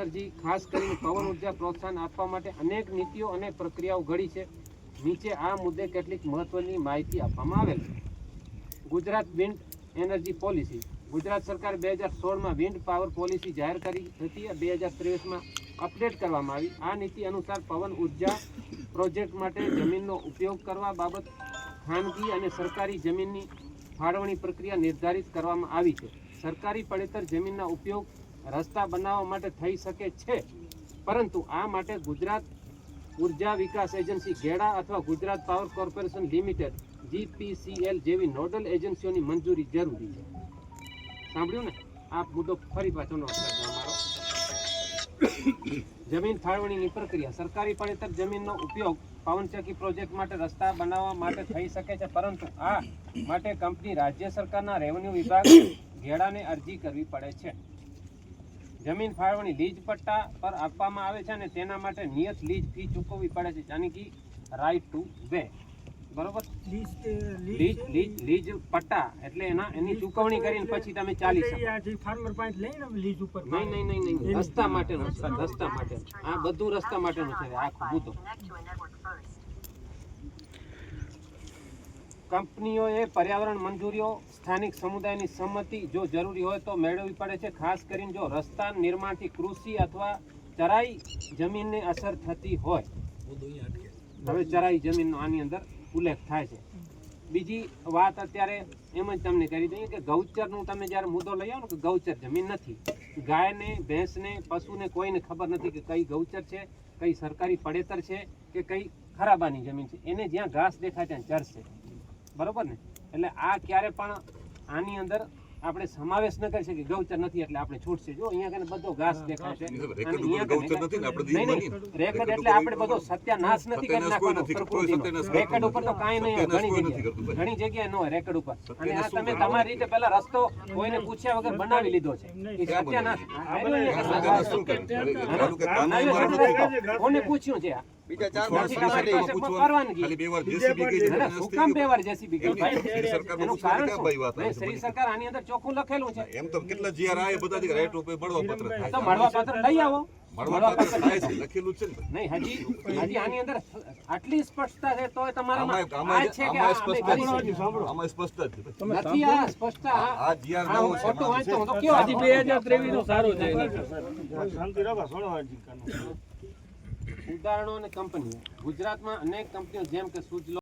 Energy ખાસ કરીને પવન ઊર્જા પ્રોત્સાહન આપવા માટે અનેક નીતિઓ અને પ્રક્રિયાઓ ઘડી છે. નીચે આ મુદ્દે કેટલીક મહત્વની માહિતી આપવામાં આવેલ છે. Gujarat wind energy policy. Gujarat સરકાર બે હજાર સોળમાં વિન્ડ પાવર પોલિસી જાહેર કરી હતી બે હજાર ત્રેવીસમાં અપડેટ કરવામાં આવી. આ નીતિ અનુસાર પવન ઊર્જા પ્રોજેક્ટ માટે જમીનનો ઉપયોગ કરવા બાબત ખાનગી અને સરકારી જમીનની ફાળવણી પ્રક્રિયા નિર્ધારિત કરવામાં આવી છે. સરકારી પડેતર જમીનના ઉપયોગ રસ્તા બનાવવા માટે થઈ શકે છે. પરંતુ આ માટે ગુજરાત ઊર્જા વિકાસ એજન્સી ગેડા અથવા Gujarat power corporation limited, GPCL જેવી નોડલ એજન્સીઓની મંજૂરી જરૂરી છે. સાંભળ્યું ને? આ મુદ્દો ફરી પાછો નોટ જમીન ફાળવણીની પ્રક્રિયા. સરકારી પાણીતર જમીનનો ઉપયોગ પવનચક્કી પ્રોજેક્ટ માટે રસ્તા બનાવવા માટે થઈ શકે છે, પરંતુ આ માટે કંપની રાજ્ય સરકારના રેવન્યુ વિભાગ ઘેડાને અરજી કરવી પડે છે. જમીન ફાળવણી લીજ પટ્ટા પર આપવામાં આવે છે અને તેના માટે નિયત લીજ ફી ચૂકવવી પડે છે જાણે કે રાઈટ ટુ વે બરોબર? લીજ લીજ લીજ પટ્ટા એટલે એના એની ચૂકવણી કરીને પછી તમે ચાલી શકો. ફાર્મર પાસે લઈને લીજ ઉપર નહીં નહીં નહીં નહીં રસ્તા માટેનો રસ્તા માટે આ બધું રસ્તા માટેનું છે આખું મુદ્દો કંપનીઓએ પર્યાવરણ મંજૂરીઓ સ્થાનિક સમુદાયની સંમતિ જો જરૂરી હોય તો મેળવવી પડે છે. ખાસ કરીને જો રસ્તા નિર્માણથી કૃષિ અથવા ચરાઈ જમીનને અસર થતી હોય. હવે ચરાઈ જમીનનો આની અંદર ઉલ્લેખ થાય છે. બીજી વાત અત્યારે એમ જ તમને કરી દઈએ કે ગૌચરનું તમે જ્યારે મુદ્દો લઈ આવો ને કે ગૌચર જમીન નથી. ગાયને, ભેંસને, પશુને કોઈને ખબર નથી કે કઈ ગૌચર છે, કઈ સરકારી પડેતર છે કે કઈ ખરાબાની જમીન છે. એને જ્યાં ઘાસ દેખાય ત્યાં ચરશે. બરોબર ને? એટલે આ ક્યારે પણ આની અંદર આપણે સમાવેશ ન કરી શકીએ. ગૌચર નથી એટલે આપણે છૂટશે. જો અહીંયા કને બધો ઘાસ દેખાય છે. રેકર્ડ એટલે આપણે બધો સત્યાનાશ નથી કરી નાખવાનો રેકર્ડ ઉપર તો કાંઈ નહીં ઘણી જગ્યાએ. ઘણી જગ્યાએ નો રેકડ ઉપર. અને આ તમે તમારી રીતે પહેલા રસ્તો કોઈને પૂછ્યા વગર બનાવી લીધો છે. એ સત્યાનાશ. કોને પૂછ્યું છે આ? બીજા ચાર તમારી ના, ના? સરકાર આની અંદર ચોખ્ખું લખેલું છે. એમ તો કેટલા GR આ બધા જે રાઈટ મળવા પત્ર તો મળવા પત્ર લઈ આવો. લખેલું છે ને નહીં હજી હજી આની અંદર આટલી સ્પષ્ટતા છે તોય તમારામાં આમાં છે કે આમાં આ અમે સ્પષ્ટ કરી જ શકીએ. છે. નથી આ સ્પષ્ટતા. આ ખોટું એમાં વાંચતો હું તો કેવો હજી બે હજાર ત્રેવીસ નો સારો છે. શાંતિ રાખો કાનો ઉદાહરણો અને કંપનીઓ. ગુજરાતમાં અનેક કંપનીઓ જેમ કે સુજલો